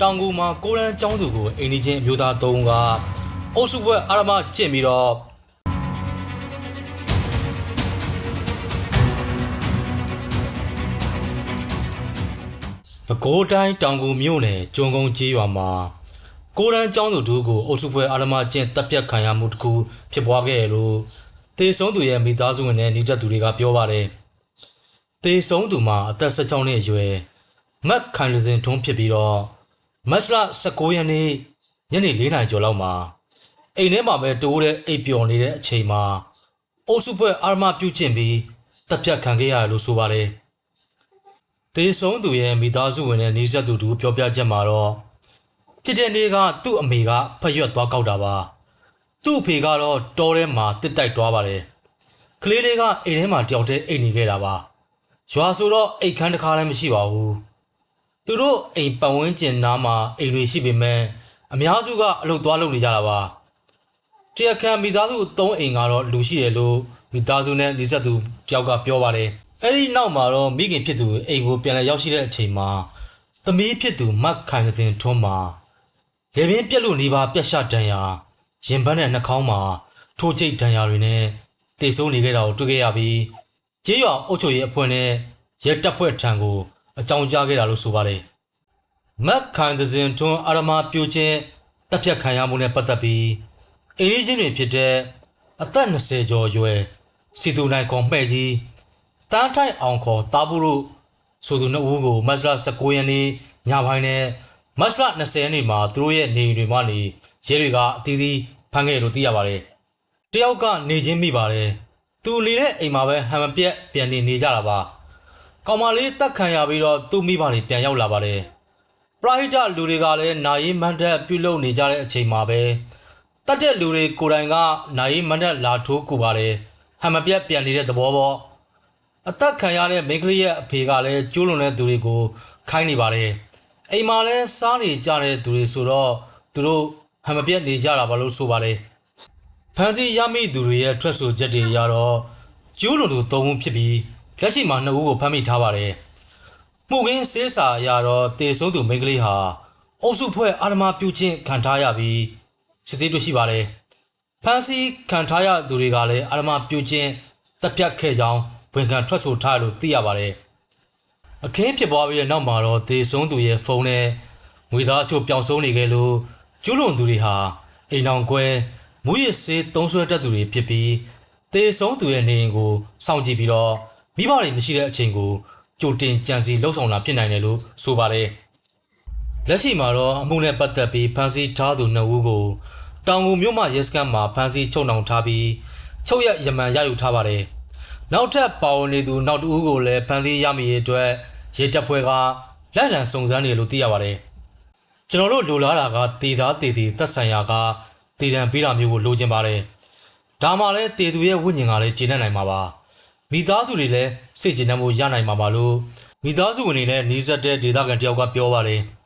တောင်ကူမှာကိုရန်ကျောင်းသူကိုအိမ်နီးချင်းအမျိုးသား၃ဦးကအုပ်စုဘွဲအာရမကျင့်ပြီးတော့ပဲခူးတိုင်းတောင်ကူမြို့နယ်ကျွန်းကုန်းကြီးရွာမှာကိုရန်ကျောင်းသူတို့ကိုအုပ်စုဘွဲအာရမကျင့်တပ်ပြတ်ခံရမှုတစ်ခုဖြစ်ပွားခဲ့တယ်လို့တေဆုံးသူရဲ့မိသားစုဝင်နဲ့နှိတက်သူတွေကပြောပါတယ်တေဆုံးသူမှာအသက်16နှစ်အရွယ်မတ်ခိုင်စင်ထွန်းဖြစ်ပြီးတော့ မတ်လ19ရက်နေ့ညနေ4နာရီကျော်လောက်မှာအိမ်ထဲမှာပဲတိုးတဲ့အိပ်ပျော်နေတဲ့အချိန်မှာအုပ်စုဘွဲအာရမပြုတ်ကျင့်ပြီးတပ်ပြတ်ခံခဲ့ရတယ်လို့ဆိုပါတယ်တေဆုံးသူရဲ့မိသားစုဝင်နဲ့နှိတက်သူတို့ပြောပြချက်မှာတော့ဖြစ်တဲ့နေ့ကသူ့အမေကဖက်ရွက်သွားကောက်တာပါသူ့အဖေကတော့တောထဲမှာတစ်တိုက်သွားပါတယ်ကလေးလေးကအိမ်ထဲမှာတယောက်တည်းအိပ်နေခဲ့တာပါရွာဆိုတော့အိတ်ခမ်းတစ်ခါလည်းမရှိပါဘူး သူတို့အိမ်ပတ်ဝန်းကျင်နားမှာအိမ်တွေရှိပေမဲ့အများစုကအလုပ်သွားလုပ်နေကြတာပါတရားခံမိသားစုအသုံးအိမ်ကတော့လူရှိတယ်လို့မိသားစုနဲ့နေဆက်သူတယောက်ကပြောပါတယ်အဲ့ဒီနောက်မှာတော့မိခင်ဖြစ်သူအိမ်ကိုပြန်လည်ရောက်ရှိတဲ့အချိန်မှာသမီးဖြစ်သူမတ်ခိုင်စင်ထွန်းမှာလေပင်ပြက်လို့နေပါပြက်ရှဒဏ်ရာရင်ပန်းနဲ့နှာခေါင်းမှာထိုးချိတ်ဒဏ်ရာတွေနဲ့တိတ်ဆုံးနေခဲ့တာကိုတွေ့ခဲ့ရပြီးကျေးရွာအုပ်ချုပ်ရေးအဖွဲ့နဲ့ရဲတပ်ဖွဲ့ထံကို အကြောင်းကြားခဲ့တာလို့ဆိုပါတယ်။မက်ခိုင်သဇင်ထွန်းအာရမပြိုချင်းတပ်ဖြတ်ခံရမှုနဲ့ပတ်သက်ပြီးအင်းကြီးတွေဖြစ်တဲ့အသက်20ကျော်အရွယ်စီတူနိုင်ကွန်ပဲ့ကြီးတန်းထိုက်အောင်ခေါ်တာဘူးလို့ဆိုသူနှစ်ဦးကိုမတ်လ19ရက်နေ့ညပိုင်းနဲ့မတ်လ20ရက်နေ့မှာသူတို့ရဲ့နေအိမ်တွေမှနေရဲတွေကအသီးသီးဖမ်းခဲ့လို့သိရပါတယ်။တယောက်ကနေချင်းမိပါတယ်။သူနေတဲ့အိမ်မှာပဲဟန်မပြက်ပြန်နေနေကြတာပါ။ ကောင်မလေးတက်ခံရပြီးတော့သူ့မိဘတွေပြန်ရောက်လာပါတယ်။ပရိုဟိတလူတွေကလည်းနာယီမန်တက်ပြုတ်လုပ်နေကြတဲ့အချိန်မှာပဲတက်တဲ့လူတွေကိုယ်တိုင်ကနာယီမန်တက်လာထိုးကူပါတယ်။ဟန်မပြက်ပြန်နေတဲ့သဘောပေါ့။အသက်ခံရတဲ့မိန်းကလေးရဲ့အဖေကလည်းကျိုးလွန်တဲ့သူတွေကိုခိုင်းနေပါတယ်။အိမ်မှာလည်းစားနေကြတဲ့သူတွေဆိုတော့သူတို့ဟန်မပြတ်နေကြတာပါလို့ဆိုပါတယ်။ဖန်စီရမိသူတွေရဲ့ထွက်ဆိုချက်တွေအရတော့ကျိုးလွန်သူ၃ဦးဖြစ်ပြီး လက်ရှိမှာ၂ဦးကိုဖမ်းမိထားပါတယ်။မှုခင်းစေးစာအရတော့တေဆုံးသူမိန်းကလေးဟာအုပ်စုဖွဲ့အာရမပြုချင်းခံထားရပြီးစစ်ဆေးတွေ့ရှိပါတယ်။ဖန်စီခံထားရသူတွေကလည်းအာရမပြုတ်ချင်းတပ်ပြတ်ခဲ့ကြောင်းဝန်ခံထွက်ဆိုထားတယ်လို့သိရပါတယ်။အခင်းဖြစ်ပွားပြီးတဲ့နောက်မှာတော့ဒေဆုံးသူရဲ့ဖုန်းနဲ့ငွေသားအချို့ပျောက်ဆုံးနေခဲ့လို့ကျူးလွန်သူတွေဟာအိမ်အောင်ကွဲမူရစ်စေးသုံးဆွဲတတ်သူတွေဖြစ်ပြီးဒေဆုံးသူရဲ့နေအိမ်ကိုစောင့်ကြည့်ပြီးတော့ မိဘတွေမရှိတဲ့အချိန်ကိုကြိုတင်ကြံစီလှုပ်ဆောင်တာဖြစ်နိုင်တယ်လို့ဆိုပါတယ်။လက်ရှိမှာတော့အမှုနဲ့ပတ်သက်ပြီးဖမ်းဆီးထားသူနှစ်ဦးကိုတောင်ငူမြို့မှရဲစခန်းမှာဖမ်းဆီးချုပ်နှောင်ထားပြီးချုပ်ရရမန်ရယူထားပါတယ်။နောက်ထပ်ပါဝင်နေသူနောက်တစ်ဦးကိုလည်းဖမ်းဆီးရမိရေးအတွက်ရဲတပ်ဖွဲ့ကလက်လံစုံစမ်းနေတယ်လို့သိရပါတယ်။ကျွန်တော်တို့လိုလားတာကတည်သားတည်တည်သက်ဆိုင်ရာကတည်တံပေးတာမျိုးကိုလိုချင်ပါတယ်။ဒါမှလည်းတည်သူရဲ့ဝိညာဉ်ကလည်းကျေနပ်နိုင်မှာပါ။ မိသားစုတွေလည်းစိတ်ကျေနပ်မှုရနိုင်မှာပါလို့မိသားစုဝင်တွေနဲ့နှီးစပ်တဲ့ဒေသခံတယောက်ကပြောပါတယ်။